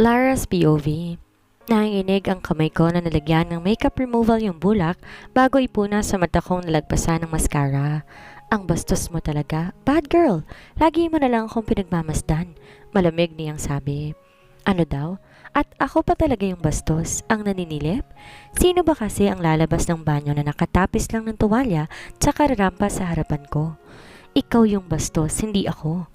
Lara's POV Nanginginig ang kamay ko na nalagyan ng makeup removal yung bulak bago ipuna sa mata kong nalagpasan ng mascara. Ang bastos mo talaga. Bad girl. Lagi mo na lang akong pinagmamasdan. Malamig niyang sabi. Ano daw? At ako pa talaga yung bastos, ang naninilip? Sino ba kasi ang lalabas ng banyo na nakatapis lang ng tuwalya tsaka rarampa sa harapan ko? Ikaw yung bastos, hindi ako.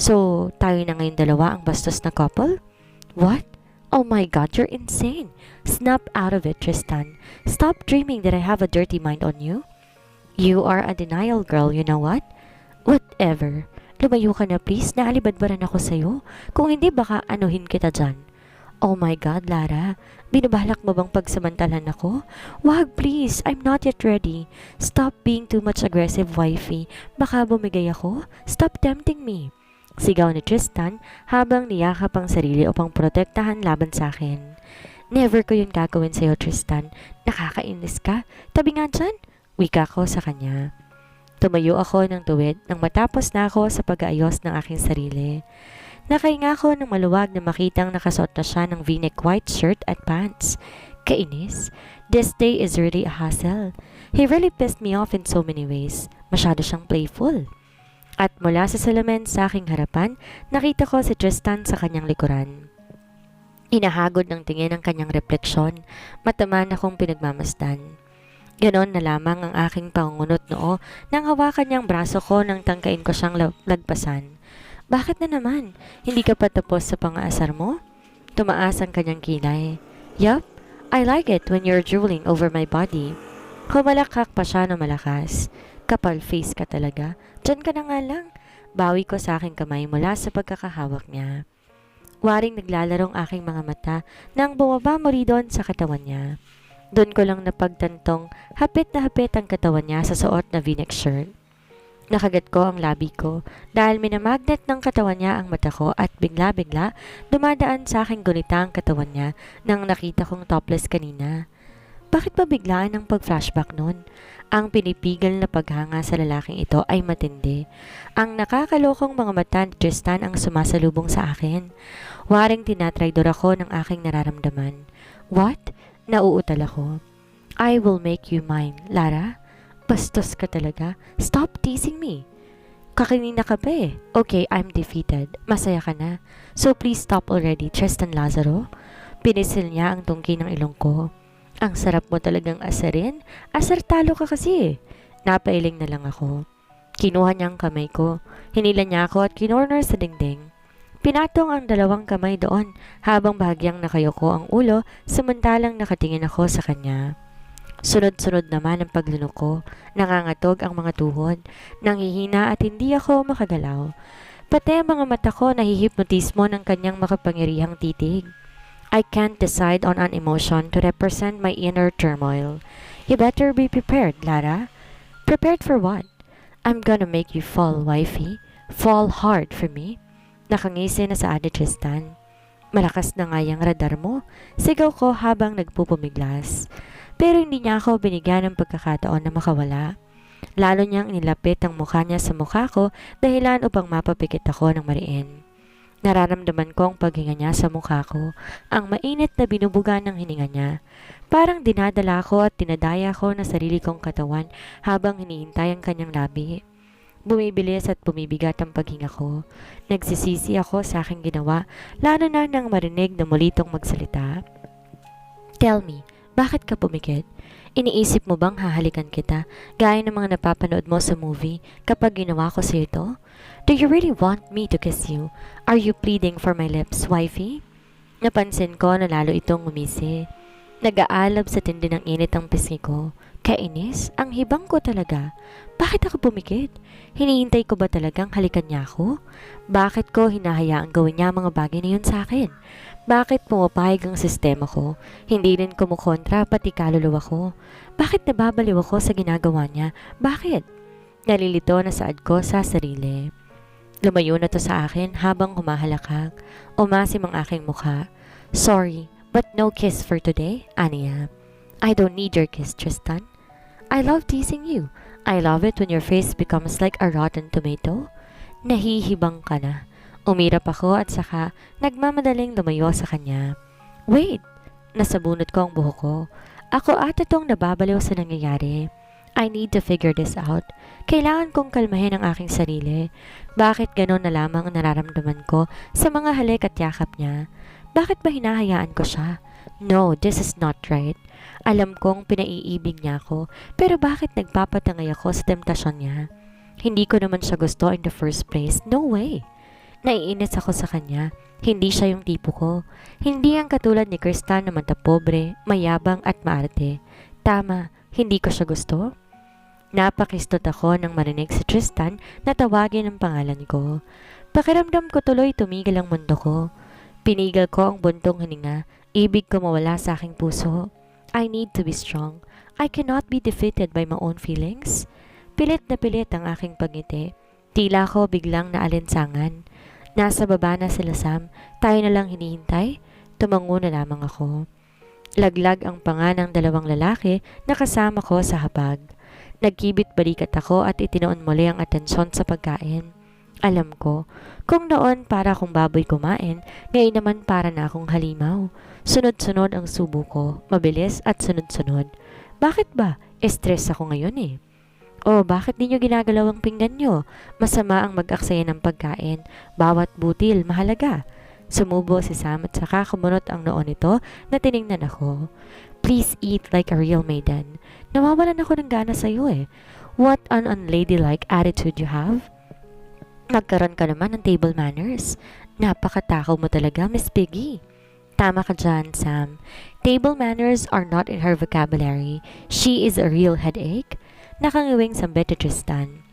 So, tayo na ngayon dalawa ang bastos na couple? What? Oh my god, you're insane. Snap out of it, Tristan. Stop dreaming that I have a dirty mind on you. You are a denial girl, you know what? Whatever. Lumayo ka na please, naalibadbaran ako sa'yo. Kung hindi baka anuhin kita dyan. Oh my God, Lara. Binabalak mo bang pagsamantalan ako? Wag, please. I'm not yet ready. Stop being too much aggressive, wifey. Baka bumigay ako. Stop tempting me. Sigaw ni Tristan habang niyakap ang sarili upang protektahan laban sa akin. Never ko yun gagawin sa'yo, Tristan. Nakakainis ka. Tabi nga dyan. Wika ko sa kanya. Tumayo ako ng tuwid nang matapos na ako sa pag-aayos ng aking sarili. Nakahinga ako ng maluwag na makitang nakasuot na siya ng v-neck white shirt at pants. Kainis. This day is really a hassle. He really pissed me off in so many ways. Masyado siyang playful. At mula sa salamin sa aking harapan, nakita ko si Tristan sa kanyang likuran. Inahagod ng tingin ang kanyang refleksyon, mataman akong pinagmamasdan. Ganon na lamang ang aking pangungunot noo nang hawakan niyang braso ko nang tangkain ko siyang lag- lagpasan. Bakit na naman? Hindi ka pa tapos sa pangaasar mo? Tumaas ang kanyang kilay. Yup, I like it when you're drooling over my body. Kumalakak pa siya na malakas. Kapal face ka talaga. Diyan ka na nga lang. Bawi ko sa aking kamay mula sa pagkakahawak niya. Waring naglalarong aking mga mata nang bumaba muli doon sa katawan niya. Doon ko lang napagtantong hapit na hapit ang katawan niya sa suot na v-neck shirt. Nakagat ko ang labi ko dahil minamagnet ng katawan niya ang mata ko at bigla-bigla dumadaan sa aking gunita ang katawan niya nang nakita kong topless kanina. Bakit ba biglaan ang pag-flashback noon? Ang pinipigil na paghanga sa lalaking ito ay matindi. Ang nakakalokong mga mata ni Tristan ang sumasalubong sa akin. Waring tinatraydor ako ng aking nararamdaman. What? Nauutal ako. I will make you mine, Lara. Bastos ka talaga. Stop teasing me. Kakinina ka pa eh. Okay, I'm defeated. Masaya ka na. So please stop already, Tristan Lazaro. Pinisil niya ang tungki ng ilong ko. Ang sarap mo talagang asarin. Asar talo ka kasi eh. Napailing na lang ako. Kinuha niya ang kamay ko. Hinila niya ako at kinorner sa dingding. Pinatong ang dalawang kamay doon habang bahagyang nakayoko ang ulo samantalang nakatingin ako sa kanya. Sunod-sunod naman ang paglunok ko. Nangangatog ang mga tuhod. Nangihina at hindi ako makagalaw. Pati ang mga mata ko nahihipnotismo ng kanyang makapangyarihang titig. I can't decide on an emotion to represent my inner turmoil. You better be prepared, Lara. Prepared for what? I'm gonna make you fall, wifey. Fall hard for me. Nakangisi na sa adi Tristan. Malakas na nga yung radar mo. Sigaw ko habang nagpupumiglas. Pero hindi niya ako binigyan ng pagkakataon na makawala. Lalo niyang nilapit ang mukha niya sa mukha ko dahilan upang mapapikit ako ng mariin. Nararamdaman ko ang paghinga niya sa mukha ko, ang mainit na binubuga ng hininga niya. Parang dinadala ko at tinadaya ko na sarili kong katawan habang hinihintay ang kanyang labi. Bumibilis at bumibigat ang paghinga ko. Nagsisisi ako sa aking ginawa, lalo na nang marinig na mulitong magsalita. Tell me, bakit ka pumikit? Iniisip mo bang hahalikan kita, gaya ng mga napapanood mo sa movie kapag ginawa ko sa ito? Do you really want me to kiss you? Are you pleading for my lips, wifey? Napansin ko na lalo itong umisi. Nag-aalab sa tindi ng init ang pisngi ko. Kainis? Ang hibang ko talaga. Bakit ako pumikit? Hinihintay ko ba talagang halikan niya ako? Bakit ko hinahayaang gawin niya mga bagay na yun sa akin? Bakit pumapayag ang sistema ko? Hindi rin kumukontra pati kaluluwa ko. Bakit nababaliw ako sa ginagawa niya? Bakit? Nalilito na saad ko sa sarili. Lumayo na to sa akin habang humahalakak. Umasim ang aking mukha. Sorry, but no kiss for today, Ania. I don't need your kiss, Tristan. I love teasing you. I love it when your face becomes like a rotten tomato. Nahihibang ka na. Umirap ako at saka nagmamadaling lumayo sa kanya. Wait! Nasabunot ko ang buhok ko. Ako ata tong nababaliw sa nangyayari. I need to figure this out. Kailangan kong kalmahin ang aking sarili. Bakit ganon na lamang ang nararamdaman ko sa mga halik at yakap niya? Bakit ba hinahayaan ko siya? No, this is not right. Alam kong pinaiibig niya ako, pero bakit nagpapatangay ako sa temptasyon niya? Hindi ko naman siya gusto in the first place. No way. Naiinis ako sa kanya. Hindi siya yung tipo ko. Hindi ang katulad ni Kristan na pobre, mayabang at maarte. Tama, hindi ko siya gusto. Napakistot ako nang marinig si Tristan na tawagin ang pangalan ko. Pakiramdam ko tuloy tumigil ang mundo ko. Pinigil ko ang buntong hininga. Ibig ko mawala sa aking puso. I need to be strong. I cannot be defeated by my own feelings. Pilit na pilit ang aking pagngiti. Tila ko biglang naalinsangan. Nasa baba na sila Sam. Tayo na lang hinihintay. Tumango na lamang ako. Laglag ang panga ng dalawang lalaki na kasama ko sa habag. Nagkibit balikat ako at itinoon muli ang atensyon sa pagkain. Alam ko, kung noon para akong baboy kumain, ngayon naman para na akong halimaw. Sunod-sunod ang subo ko, mabilis at sunod-sunod. Bakit ba? Stress ako ngayon eh. Oh, bakit di ginagalaw ang pinggan nyo? Masama ang mag-aksaya ng pagkain. Bawat butil, mahalaga. Sumubo si Sam at saka kumunot ang noon nito na tiningnan ako. Please eat like a real maiden. Nawawalan ako ng gana sa'yo eh. What an unladylike attitude you have. Nagkaroon ka naman ng table manners. Napakatakaw mo talaga, Miss Piggy. Tama ka dyan, Sam. Table manners are not in her vocabulary. She is a real headache. Nakangiwing sambit to Tristan.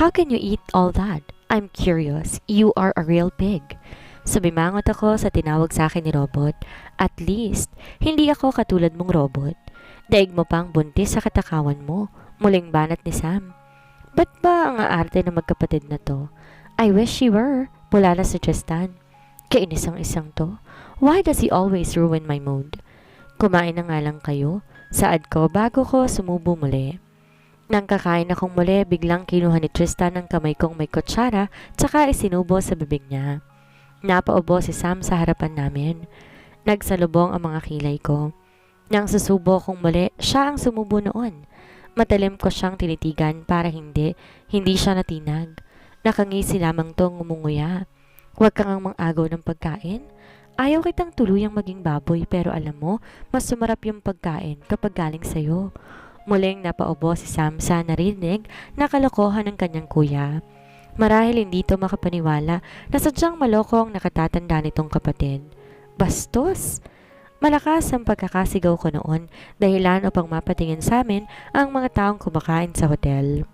How can you eat all that? I'm curious. You are a real pig. Sumimangot ako sa tinawag sa akin ni Robot. At least, hindi ako katulad mong robot. Daig mo pang buntis sa katakawan mo. Muling banat ni Sam. Ba't ba ang aarte ng magkapatid na to? I wish she were. Pula na si Tristan. Kainis ang isang to. Why does he always ruin my mood? Kumain na nga lang kayo. Saad ko bago ko sumubo muli. Nang kakain akong muli, biglang kinuha ni Tristan ang kamay kong may kutsara tsaka isinubo sa bibig niya. Napaubo si Sam sa harapan namin. Nagsalubong ang mga kilay ko. Nang susubo kong muli, siya ang sumubo noon. Matalim ko siyang tinitigan para hindi, hindi siya natinag. Nakangisi lamang tong umunguya. Huwag kang ang mang-agaw ng pagkain. Ayaw kitang tuluyang maging baboy pero alam mo, mas sumarap yung pagkain kapag galing sa'yo. Muling napaubo si Sam sa narinig na kalokohan ng kanyang kuya. Marahil hindi to makapaniwala na sadyang maloko ang nakatatanda nitong kapatid. Bastos! Malakas ang pagkakasigaw ko noon dahilan upang mapatingin sa amin ang mga taong kumakain sa hotel.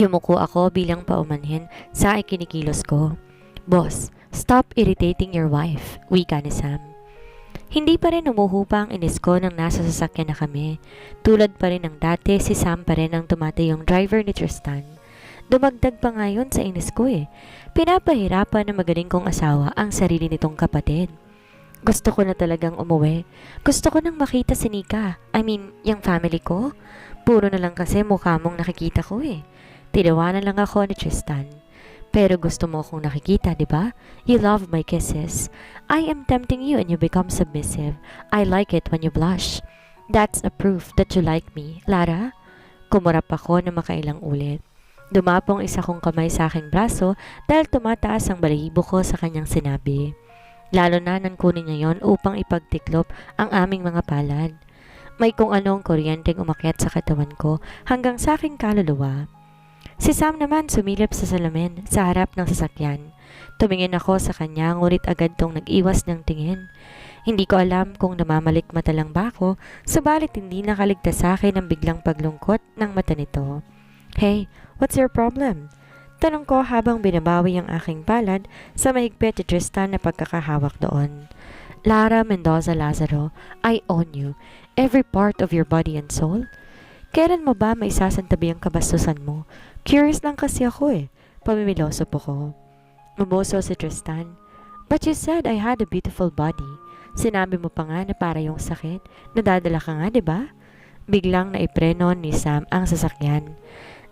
Yumuko ako bilang paumanhin sa ikinikilos ko. Boss, stop irritating your wife, wika ni Sam. Hindi pa rin umuhupa ang inis ko nang nasa sasakyan na kami. Tulad pa rin ng dati, si Sam pa rin ang tumatay yung driver ni Tristan. Dumagdag pa nga yun sa inis ko eh. Pinapahirapan na magaling kong asawa ang sarili nitong kapatid. Gusto ko na talagang umuwi. Gusto ko nang makita si Nika. I mean, yung family ko. Puro na lang kasi mukha mong nakikita ko eh. Tinawanan lang ako ni Tristan. Pero gusto mo akong nakikita, di ba? You love my kisses. I am tempting you and you become submissive. I like it when you blush. That's a proof that you like me, Lara. Kumurap ako na makailang ulit. Dumapong isa kong kamay sa aking braso dahil tumataas ang balahibo ko sa kanyang sinabi. Lalo na nang kunin niya yon upang ipagtiklop ang aming mga palad. May kung anong kuryenteng umakyat sa katawan ko hanggang sa aking kaluluwa. Si Sam naman sumilip sa salamin sa harap ng sasakyan. Tumingin ako sa kanya ngunit agad tong nag-iwas ng tingin. Hindi ko alam kung namamalik mata lang ba ako, subalit hindi nakaligtas sa akin ang biglang paglungkot ng mata nito. Hey, what's your problem? Tanong ko habang binabawi ang aking palad sa mahigpit ni Tristan na pagkakahawak doon. Lara Mendoza Lazaro, I own you, every part of your body and soul. Kailan mo ba may sasantabi ang kabastusan mo? Curious lang kasi ako eh. Pamimiloso po ko. Umuso si Tristan. But you said I had a beautiful body. Sinabi mo pa nga na para yung sakit. Nadadala ka nga, di ba? Biglang naipreno ni Sam ang sasakyan.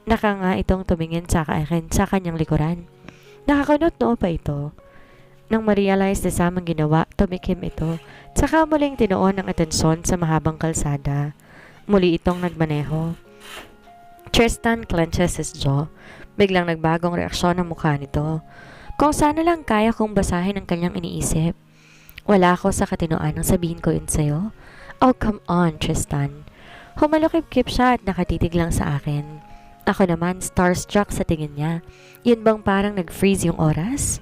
Naka nga itong tumingin sa akin sa kanyang likuran. Nakakunot noo pa ito. Nang ma-realize na samang ginawa, tumikim ito. Tsaka muling tinuon ang atensyon sa mahabang kalsada. Muli itong nagmaneho. Tristan clenches his jaw. Biglang nagbagong reaksyon ang mukha nito. Kung sana lang kaya kong basahin ang kanyang iniisip. Wala ako sa katinoan ng sabihin ko yun sa'yo. Oh, come on, Tristan. Humalukip-kip siya at nakatitig lang sa akin. Ako naman, starstruck sa tingin niya. Yun bang parang nag-freeze yung oras?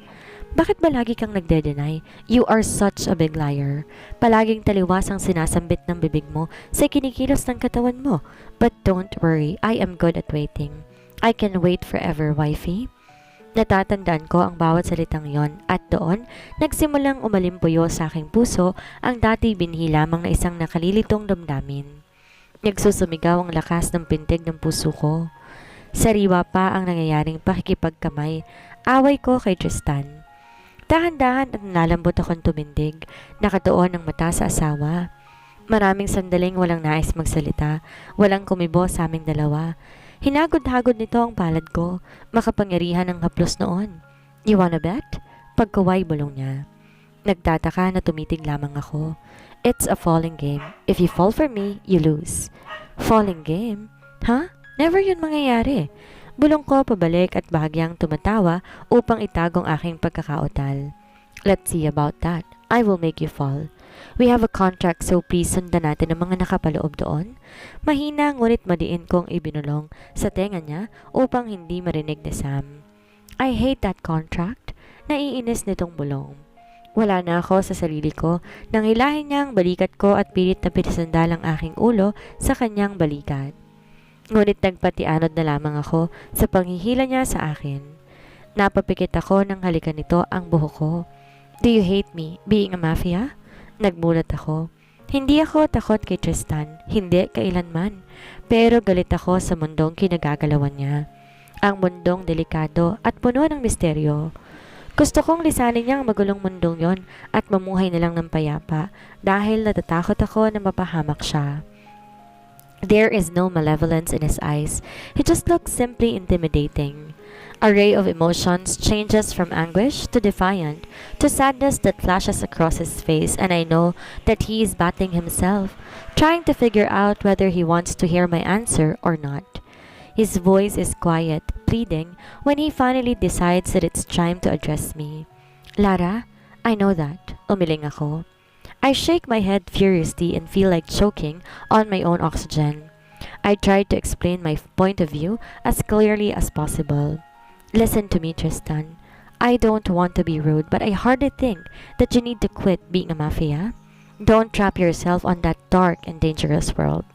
Bakit ba lagi kang nagde-deny? You are such a big liar. Palaging taliwas ang sinasambit ng bibig mo sa kinikilos ng katawan mo. But don't worry, I am good at waiting. I can wait forever, wifey. Natatandaan ko ang bawat salitang yon at doon, nagsimulang umalimpuyo sa aking puso ang dati binhi lamang na isang nakalilitong damdamin. Nagsusumigaw ang lakas ng pintig ng puso ko. Sariwa pa ang nangyayaring pakikipagkamay, away ko kay Tristan. Dahan-dahan at nalalambot akong tumindig, nakatuon ang mata sa asawa. Maraming sandaling walang nais magsalita, walang kumibo sa aming dalawa. Hinagod-hagod nito ang palad ko, makapangyarihan ng haplos noon. You wanna bet? Pagkaway bulong niya. Nagtataka na tumitig lamang ako. It's a falling game. If you fall for me, you lose. Falling game? Ha? Huh? Never yun mangyayari. Bulong ko pabalik at bahagyang tumatawa upang itagong aking pagkakautal. Let's see about that. I will make you fall. We have a contract so please sundan natin ang mga nakapaloob doon. Mahina ngunit madiin kong ibinulong sa tenga niya upang hindi marinig ni Sam. I hate that contract. Naiinis nitong bulong. Wala na ako sa sarili ko nang hilahin niya ang balikat ko at pilit na pinisandal ang aking ulo sa kanyang balikat. Ngunit nagpatianod na lamang ako sa panghihila niya sa akin. Napapikit ako nang halikan nito ang buhok ko. Do you hate me, being a mafia? Nagmulat ako. Hindi ako takot kay Tristan, hindi kailanman. Pero galit ako sa mundong kinagagalawan niya. Ang mundong delikado at puno ng misteryo. Gusto kong lisanin niya magulong mundong yon at mamuhay na lang ng payapa dahil natatakot ako na mapahamak siya. There is no malevolence in his eyes. He just looks simply intimidating. Array of emotions changes from anguish to defiant to sadness that flashes across his face, and I know that he is battling himself, trying to figure out whether he wants to hear my answer or not. His voice is quiet, pleading, when he finally decides that it's time to address me. Lara, I know that. Umiling ako. I shake my head furiously and feel like choking on my own oxygen. I try to explain my point of view as clearly as possible. Listen to me, Tristan. I don't want to be rude, but I hardly think that you need to quit being a mafia. Don't trap yourself on that dark and dangerous world.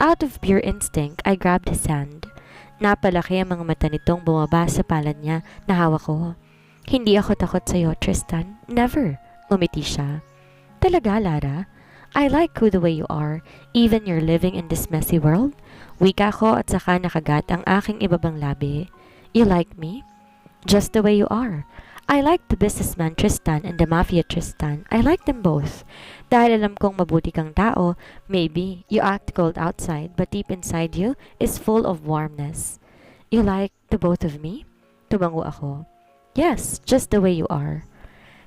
Out of pure instinct, I grabbed his hand. Napalaki ang mga mata nitong bumaba sa palad niya na hawak ko. Hindi ako takot sa'yo, Tristan. Never. Umiti siya. Talaga, Lara? I like who the way you are, even you're living in this messy world. Wika ko at saka nakagat ang aking ibabang labi. You like me? Just the way you are. I like the businessman Tristan and the mafia Tristan. I like them both. Dahil alam kong mabuti kang tao, maybe you act cold outside but deep inside you is full of warmness. You like the both of me? Tumango ako. Yes, just the way you are.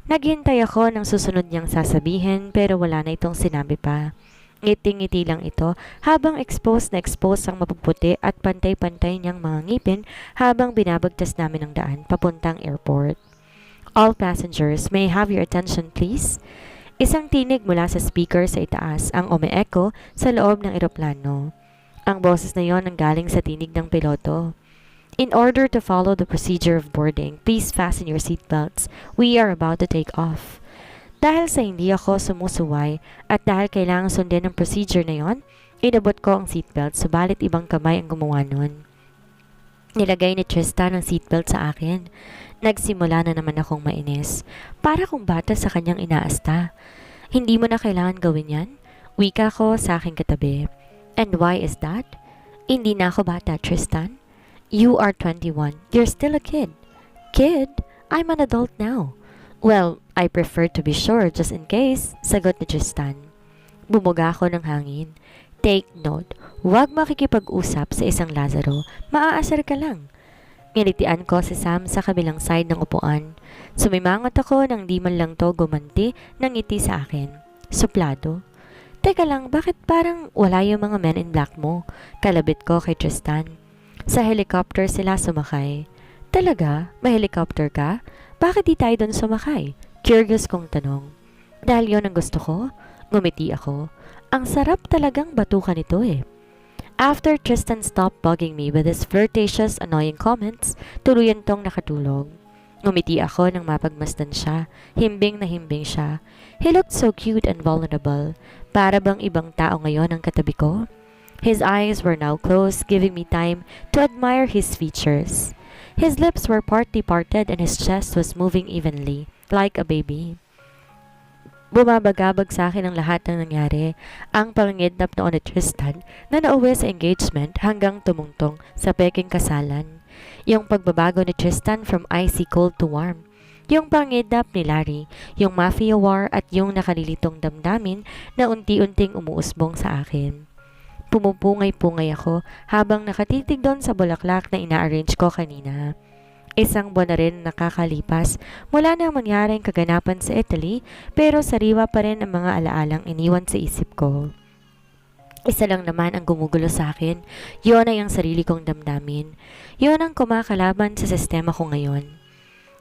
Naghintay ako ng susunod niyang sasabihin pero wala na itong sinabi pa. Ngiti-ngiti lang ito habang exposed na exposed ang mapuputi at pantay-pantay niyang mga ngipin habang binabagtas namin ang daan papuntang airport. All passengers, may have your attention please? Isang tinig mula sa speaker sa itaas ang ome-echo sa loob ng eroplano. Ang boses na yon ang galing sa tinig ng piloto. In order to follow the procedure of boarding, please fasten your seatbelts. We are about to take off. Dahil sa hindi ako sumusuway at dahil kailangan sundin ang procedure na yon, inabot ko ang seatbelt subalit ibang kamay ang gumawa nun. Nilagay ni Tristan ang seatbelt sa akin. Nagsimula na naman akong mainis. Para kong bata sa kanyang inaasta. Hindi mo na kailangan gawin yan? Wika ko sa aking katabi. And why is that? Hindi na ako bata, Tristan. You are 21. You're still a kid. Kid? I'm an adult now. Well, I prefer to be sure just in case, sagot ni Tristan. Bumuga ako ng hangin. Take note, huwag makikipag-usap sa isang Lazaro. Maaasar ka lang. Nilitian ko si Sam sa kabilang side ng upuan. Sumimangot ako nang di man lang to gumanti ng ngiti sa akin. Suplado. Teka lang, bakit parang wala yung mga men in black mo? Kalabit ko kay Tristan. Sa helicopter sila sumakay. Talaga? May helicopter ka? Bakit di tayo doon sumakay? Curious kong tanong. Dahil yon ang gusto ko? Ngumiti ako. Ang sarap talagang batukan ito eh. After Tristan stopped bugging me with his flirtatious, annoying comments, tuluyan tong nakatulog. Ngumiti ako nang mapagmasdan siya. Himbing na himbing siya. He looked so cute and vulnerable. Para bang ibang tao ngayon ang katabi ko? His eyes were now closed, giving me time to admire his features. His lips were partly parted and his chest was moving evenly, like a baby. Bumabagabag sa akin ang lahat ng nangyari. Ang pangingidnap noon ni Tristan na nauwi sa engagement hanggang tumungtong sa peking kasalan. Yung pagbabago ni Tristan from icy cold to warm. Yung pangidnap ni Larry, yung mafia war at yung nakalilitong damdamin na unti-unting umuusbong sa akin. Pumupungay-pungay ako habang nakatitig doon sa bulaklak na ina-arrange ko kanina. Isang buwan na rin nakakalipas mula nang mangyaring kaganapan sa Italy pero sariwa pa rin ang mga alaalang iniwan sa isip ko. Isa lang naman ang gumugulo sa akin, yun ay ang sarili kong damdamin. Yun ang kumakalaban sa sistema ko ngayon.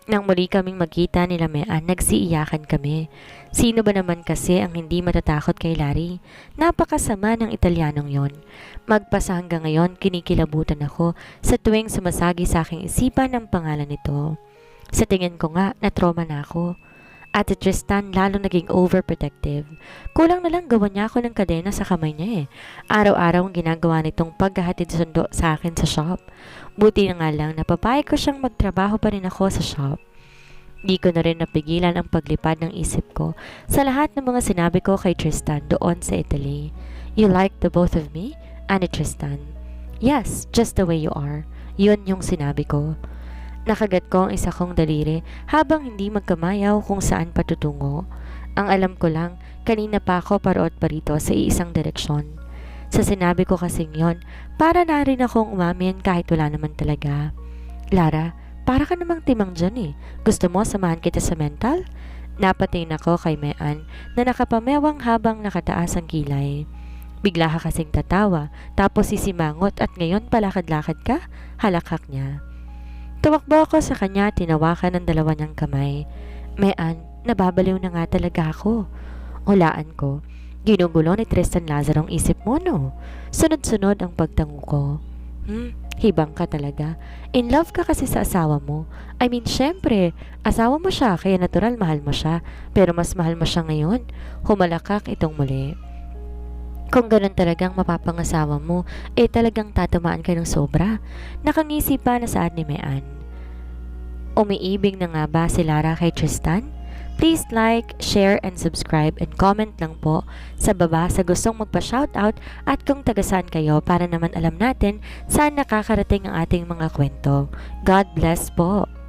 Nang muli kaming magkita nila Mean, nagsiiyakan kami. Sino ba naman kasi ang hindi matatakot kay Larry? Napakasama ng Italianong yon. Magpasa hanggang ngayon, kinikilabutan ako sa tuwing sumasagi sa aking isipan ang pangalan nito. Sa tingin ko nga, na-trauma na ako. At Tristan lalo naging overprotective. Kulang na lang gawa niya ako ng kadena sa kamay niya eh. Araw-araw ang ginagawa nitong paghahatid sundo sa akin sa shop. Buti na nga lang napapayag ko siyang magtrabaho pa rin ako sa shop. Di ko na rin napigilan ang paglipad ng isip ko sa lahat ng mga sinabi ko kay Tristan doon sa Italy. You like the both of me? Ani Tristan. Yes, just the way you are. Yun yung sinabi ko. Nakagat ko ang isa kong daliri habang hindi magkamayaw kung saan patutungo. Ang alam ko lang, kanina pa ako paroot pa rito sa iisang direksyon. Sa sinabi ko kasing yon, para na rin akong umamin kahit wala naman talaga. Lara, para ka namang timang dyan eh. Gusto mo samahan kita sa mental? Napatingin ako kay Mean na nakapamewang habang nakataas ang kilay. Bigla ka kasing tatawa, tapos sisimangot at ngayon palakad-lakad ka? Halakhak niya. Tumakbo ako sa kanya, tinawakan ng dalawa niyang kamay. Mean, nababaliw na nga talaga ako. Hulaan ko, Ginugulo ni Tristan Lazaro ang isip mo, no? Sunod-sunod ang pagtango ko. Hmm, hibang ka talaga. In love ka kasi sa asawa mo. I mean, syempre, asawa mo siya, kaya natural mahal mo siya. Pero mas mahal mo siya ngayon. Humalakak itong muli. Kung ganun talagang mapapangasawa mo, eh talagang tatamaan ka ng sobra. Nakangisi pa na saan ni Mean. Umiibig na nga ba si Lara kay Tristan? Please like, share, and subscribe and comment lang po sa baba sa gustong magpa-shoutout at kung tagasan kayo para naman alam natin saan nakakarating ang ating mga kwento. God bless po!